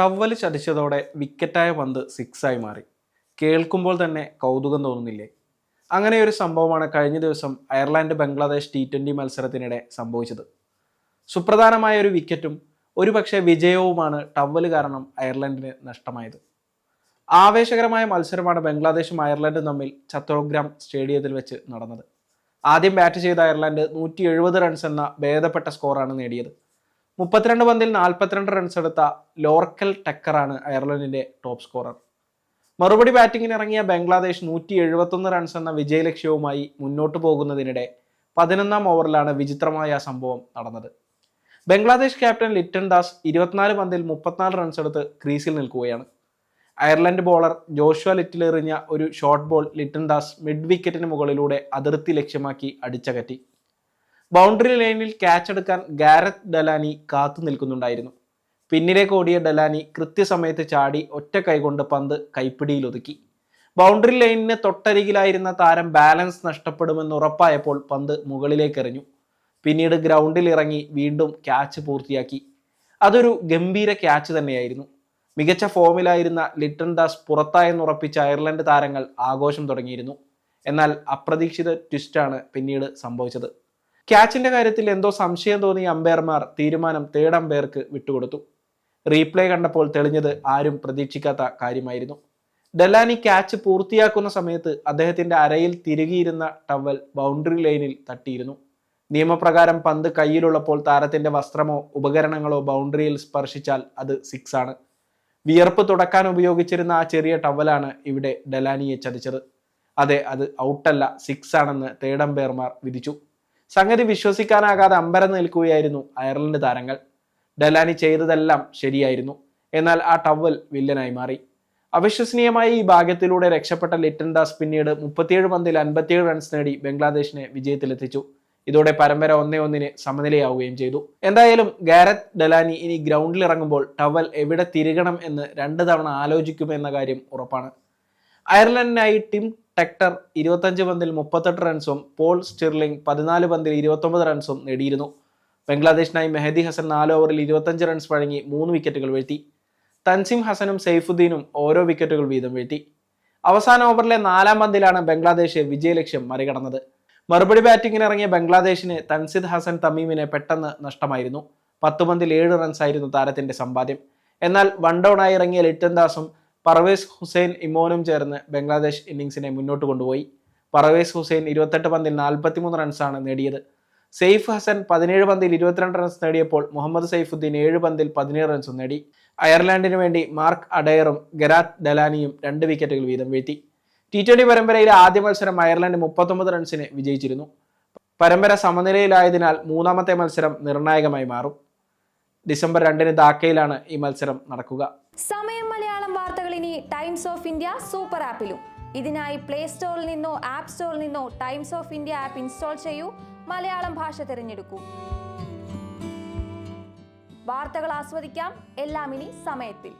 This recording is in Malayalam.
ടവൽ ചതിച്ചതോടെ വിക്കറ്റായ പന്ത് സിക്സായി മാറി. കേൾക്കുമ്പോൾ തന്നെ കൗതുകം തോന്നുന്നില്ലേ? അങ്ങനെ ഒരു സംഭവമാണ് കഴിഞ്ഞ ദിവസം അയർലാൻഡ് ബംഗ്ലാദേശ് ടി ട്വന്റി മത്സരത്തിനിടെ സംഭവിച്ചത്. സുപ്രധാനമായ ഒരു വിക്കറ്റും ഒരുപക്ഷെ വിജയവുമാണ് ടവൽ കാരണം അയർലൻഡിന് നഷ്ടമായത്. ആവേശകരമായ മത്സരമാണ് ബംഗ്ലാദേശും അയർലൻഡും തമ്മിൽ ചത്തോഗ്രാം സ്റ്റേഡിയത്തിൽ വെച്ച് നടന്നത്. ആദ്യം ബാറ്റ് ചെയ്ത അയർലൻഡ് നൂറ്റി എഴുപത് റൺസ് എന്ന ഭേദപ്പെട്ട സ്കോറാണ് നേടിയത്. മുപ്പത്തിരണ്ട് പന്തിൽ നാൽപ്പത്തിരണ്ട് റൺസ് എടുത്ത ലോർക്കൽ ടെക്കറാണ് അയർലൻഡിന്റെ ടോപ്പ് സ്കോറർ മറുപടി ബാറ്റിംഗിന് ഇറങ്ങിയ ബംഗ്ലാദേശ് നൂറ്റി എഴുപത്തൊന്ന് റൺസ് എന്ന വിജയലക്ഷ്യവുമായി മുന്നോട്ട് പോകുന്നതിനിടെ പതിനൊന്നാം ഓവറിലാണ് വിചിത്രമായ സംഭവം നടന്നത്. ബംഗ്ലാദേശ് ക്യാപ്റ്റൻ ലിറ്റൺ ദാസ് ഇരുപത്തിനാല് പന്തിൽ മുപ്പത്തിനാല് റൺസ് എടുത്ത് ക്രീസിൽ നിൽക്കുകയാണ്. അയർലൻഡ് ബോളർ ജോഷ്വ ലിറ്റിലെറിഞ്ഞ ഒരു short ball Liton Das mid വിക്കറ്റിന് മുകളിലൂടെ അതിർത്തി ലക്ഷ്യമാക്കി അടിച്ചകറ്റി. ബൗണ്ടറി ലൈനിൽ ക്യാച്ച് എടുക്കാൻ ഗാരത്ത് ഡലാനി കാത്തു നിൽക്കുന്നുണ്ടായിരുന്നു. പിന്നിലേക്ക് ഓടിയ ഡലാനി കൃത്യസമയത്ത് ചാടി ഒറ്റ കൈകൊണ്ട് പന്ത് കൈപ്പിടിയിൽ ഒതുക്കി. ബൗണ്ടറി ലൈനിന് തൊട്ടരികിലായിരുന്ന താരം ബാലൻസ് നഷ്ടപ്പെടുമെന്ന് ഉറപ്പായപ്പോൾ പന്ത് മുകളിലേക്ക് എറിഞ്ഞു. പിന്നീട് ഗ്രൗണ്ടിൽ ഇറങ്ങി വീണ്ടും ക്യാച്ച് പൂർത്തിയാക്കി. അതൊരു ഗംഭീര ക്യാച്ച് തന്നെയായിരുന്നു. മികച്ച ഫോമിലായിരുന്ന ലിറ്റൺ ദാസ് പുറത്തായെന്നുറപ്പിച്ച അയർലൻഡ് താരങ്ങൾ ആഘോഷം തുടങ്ങിയിരുന്നു. എന്നാൽ അപ്രതീക്ഷിത ട്വിസ്റ്റാണ് പിന്നീട് സംഭവിച്ചത്. ക്യാച്ചിന്റെ കാര്യത്തിൽ എന്തോ സംശയം തോന്നിയ അമ്പയർമാർ തീരുമാനം തേർഡ് അമ്പയർക്ക് വിട്ടുകൊടുത്തു. റീപ്ലേ കണ്ടപ്പോൾ തെളിഞ്ഞത് ആരും പ്രതീക്ഷിക്കാത്ത കാര്യമായിരുന്നു. ഡെലാനി ക്യാച്ച് പൂർത്തിയാക്കുന്ന സമയത്ത് അദ്ദേഹത്തിന്റെ അരയിൽ തിരുകിയിരുന്ന ടവൽ ബൗണ്ടറി ലൈനിൽ തട്ടിയിരുന്നു. നിയമപ്രകാരം പന്ത് കയ്യിലുള്ളപ്പോൾ താരത്തിന്റെ വസ്ത്രമോ ഉപകരണങ്ങളോ ബൗണ്ടറിയിൽ സ്പർശിച്ചാൽ അത് സിക്സ് ആണ്. വിയർപ്പ് തുടക്കാൻ ഉപയോഗിച്ചിരുന്ന ആ ചെറിയ ടവലാണ് ഇവിടെ ഡെലാനിയെ ചതിച്ചത്. അതെ അത് ഔട്ടല്ല സിക്സ് ആണെന്ന് തേർഡ് വിധിച്ചു. സംഗതി വിശ്വസിക്കാനാകാതെ അമ്പരം നിൽക്കുകയായിരുന്നു അയർലൻഡ് താരങ്ങൾ. ഡലാനി ചെയ്തതെല്ലാം ശരിയായിരുന്നു. എന്നാൽ ആ ടവൽ വില്ലനായി മാറി. അവിശ്വസനീയമായ ഈ ഭാഗ്യത്തിലൂടെ രക്ഷപ്പെട്ട ലിറ്റൻ ദാസ് പിന്നീട് മുപ്പത്തിയേഴ് പന്തിൽ അൻപത്തിയേഴ് റൺസ് നേടി ബംഗ്ലാദേശിനെ വിജയത്തിലെത്തിച്ചു. ഇതോടെ പരമ്പര ഒന്നേ ഒന്നിന് സമനിലയാവുകയും ചെയ്തു. എന്തായാലും ഗാരത്ത് ഡലാനി ഇനി ഗ്രൗണ്ടിൽ ഇറങ്ങുമ്പോൾ ടവൽ എവിടെ തിരുകണം എന്ന് രണ്ട് തവണ ആലോചിക്കുമെന്ന കാര്യം ഉറപ്പാണ്. അയർലൻഡിനായി ടിം ടെക്ടർ ഇരുപത്തഞ്ച് പന്തിൽ മുപ്പത്തെട്ട് റൺസും പോൾ സ്റ്റിർലിംഗ് പതിനാല് പന്തിൽ ഇരുപത്തൊമ്പത് റൺസും നേടിയിരുന്നു. ബംഗ്ലാദേശിനായി മെഹദി ഹസൻ നാല് ഓവറിൽ ഇരുപത്തഞ്ച് റൺസ് വഴങ്ങി മൂന്ന് വിക്കറ്റുകൾ വീഴ്ത്തി. തൻസിം ഹസനും സെയ്ഫുദ്ദീനും ഓരോ വിക്കറ്റുകൾ വീതം വീഴ്ത്തി. അവസാന ഓവറിലെ നാലാം പന്തിലാണ് ബംഗ്ലാദേശ് വിജയലക്ഷ്യം മറികടന്നത്. മറുപടി ബാറ്റിംഗിന് ഇറങ്ങിയ ബംഗ്ലാദേശിന് തൻസിദ് ഹസൻ തമീമിനെ പെട്ടെന്ന് നഷ്ടമായിരുന്നു. പത്ത് പന്തിൽ ഏഴ് റൺസ് ആയിരുന്നു താരത്തിന്റെ സമ്പാദ്യം. എന്നാൽ വൺ ഡൗണായി ഇറങ്ങിയ ലിറ്റൻ ദാസും പർവേസ് ഹുസൈൻ ഇമോനും ചേർന്ന് ബംഗ്ലാദേശ് ഇന്നിങ്സിനെ മുന്നോട്ട് കൊണ്ടുപോയി. പർവേസ് ഹുസൈൻ ഇരുപത്തെട്ട് പന്തിൽ നാൽപ്പത്തിമൂന്ന് റൺസാണ് നേടിയത്. സെയ്ഫ് ഹസൻ പതിനേഴ് പന്തിൽ ഇരുപത്തിരണ്ട് റൺസ് നേടിയപ്പോൾ മുഹമ്മദ് സൈഫുദ്ദീൻ ഏഴ് പന്തിൽ പതിനേഴ് റൺസും നേടി. അയർലാൻഡിന് വേണ്ടി മാർക്ക് അഡയറും ഗരാത്ത് ഡലാനിയും രണ്ട് വിക്കറ്റുകൾ വീതം വീഴ്ത്തി. ടി ട്വന്റി പരമ്പരയിലെ ആദ്യ മത്സരം അയർലൻഡ് മുപ്പത്തൊമ്പത് റൺസിന് വിജയിച്ചിരുന്നു. പരമ്പര സമനിലയിലായതിനാൽ മൂന്നാമത്തെ മത്സരം നിർണായകമായി മാറും. ഡിസംബർ രണ്ടിന് ധാക്കയിലാണ് ഈ മത്സരം നടക്കുക. സമയം മലയാളം വാർത്തകൾ ഇനി ടൈംസ് ഓഫ് ഇന്ത്യ സൂപ്പർ ആപ്പിലും. ഇതിനായി പ്ലേ സ്റ്റോറിൽ നിന്നോ ആപ്പ് സ്റ്റോറിൽ നിന്നോ Times of India app install ചെയ്യൂ. മലയാളം ഭാഷ തിരഞ്ഞെടുക്കൂ. വാർത്തകൾ ആസ്വദിക്കാം. എല്ലാം ഇനി സമയത്തിൽ.